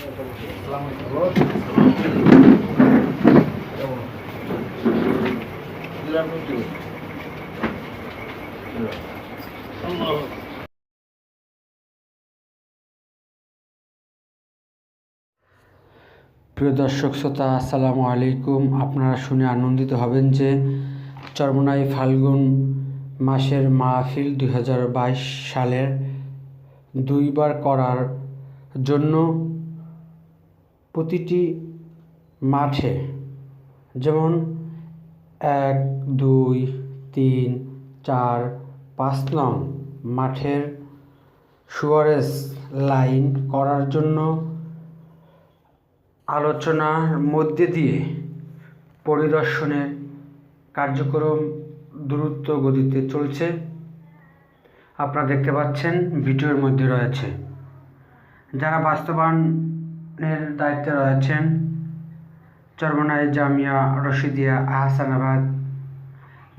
প্রিয় দর্শক শ্রোতা, আসসালামু আলাইকুম। আপনারা শুনে আনন্দিত হবেন যে চরমনাই ফাল্গুন মাসের মাহফিল দুই হাজার বাইশ সালের দুইবার করার জন্য প্রতিটি মাঠে যেমন এক, দুই, তিন, চার, পাঁচ নং মাঠের সুয়ারেজ লাইন করার জন্য আলোচনার মধ্যে দিয়ে পরিদর্শনের কার্যক্রম দ্রুত গতিতে চলছে। আপনারা দেখতে পাচ্ছেন, ভিডিওর মধ্যে রয়েছে। যারা বাস্তবায়নের দায়িত্বে রয়েছেন চরমনাই জামিয়া রশিদিয়া আহসানাবাদ।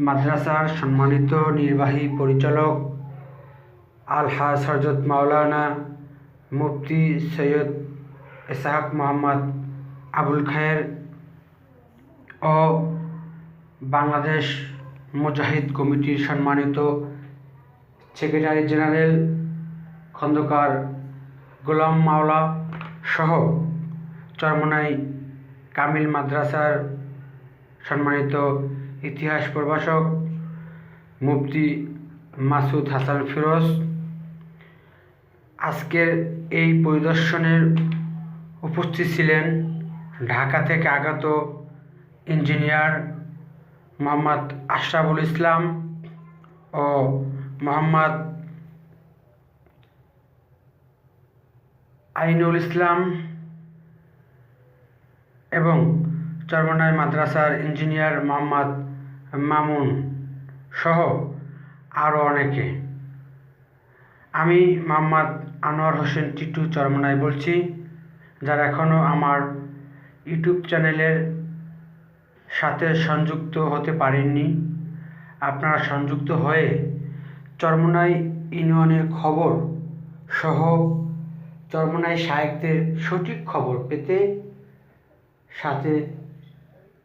মাদ্রাসার সম্মানিত নির্বাহী পরিচালক আলহাজ হজরত মাওলানা মুফতি সৈয়দ ইসাহাক মোহাম্মদ আবুল খায়ের ও বাংলাদেশ মুজাহিদ কমিটির সম্মানিত সেক্রেটারি জেনারেল খন্দকার গোলাম মাওলা সহ চরমনাই কামিল মাদ্রাসার সম্মানিত ইতিহাস প্রভাষক মুফতি মাসুদ হাসান ফিরোজ। আজকের এই পরিদর্শনের উপস্থিত ছিলেন ঢাকা থেকে আগত ইঞ্জিনিয়ার মোহাম্মদ আশরাফুল ইসলাম ও মোহাম্মদ আইনুল ইসলাম এবং চরমনাই মাদ্রাসার ইঞ্জিনিয়ার মোহাম্মদ মামুন সহ আরও অনেকে। আমি মোহাম্মদ আনোয়ার হোসেন টিটু চরমনাই বলছি, যারা এখনও আমার ইউটিউব চ্যানেলের সাথে সংযুক্ত হতে পারেননি, আপনারা সংযুক্ত হয়ে চরমনাই ইউনিয়নের খবর সহ চরমনাই সাহিত্যের সঠিক খবর পেতে সাথে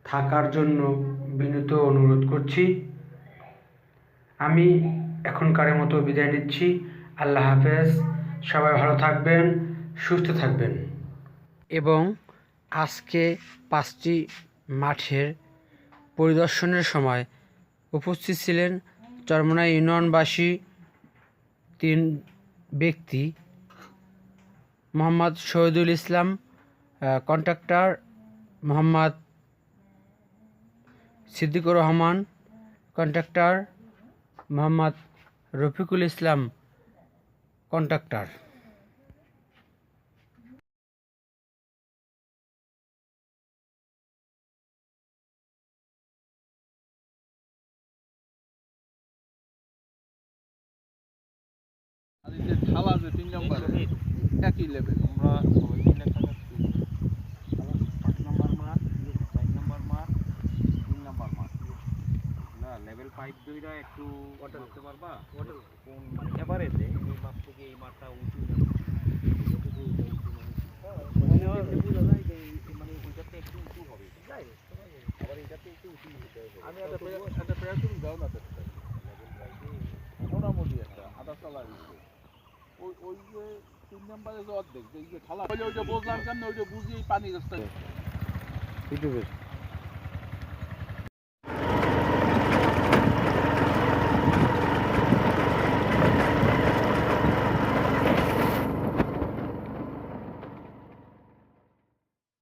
থাকার জন্য বিনীত অনুরোধ করছি। আমি এখনকারের মতো বিদায় নিচ্ছি। আল্লাহ হাফেজ। সবাই ভালো থাকবেন, সুস্থ থাকবেন। এবং আজকে পাঁচটি মাঠের পরিদর্শনের সময় উপস্থিত ছিলেন চরমনাই ইউনিয়নবাসী তিন ব্যক্তি। Mohammad Shahidul Islam contractor Mohammad Siddiqur Rahman contractor Mohammad Rafiqul Islam contractor. আর এই যে থালা যে তিন নম্বর একই লেভেল আমরা সবাই মিলে একটা। পাঁচ নাম্বার মাঠ চার নাম্বার মাঠ তিন নাম্বার মাঠ। না লেভেল পাইপ দুইটা একটু করতে পারবা? কোন এভারেজে এই মাঠ থেকে এই মাঠটা উঁচু না যতটুকু উঁচু না এমনি বোঝা যায় যে এই- এই মানে ওইটাতে একটু উঁচু হবে আবার এটাতে একটু উঁচু হতে হবে আমি একটা প্রেয়ার একটা প্রেয়ার তুমি দাও না দেখতে মোটামুটি একটা আধা তলা দিচ্ছে ওই ওই যে তিন নম্বরে যে অর্ধেক, যে থালা ওই যে- বুঝলাম কেন ওই যে বুঝিয়ে পানি রাস্তায়।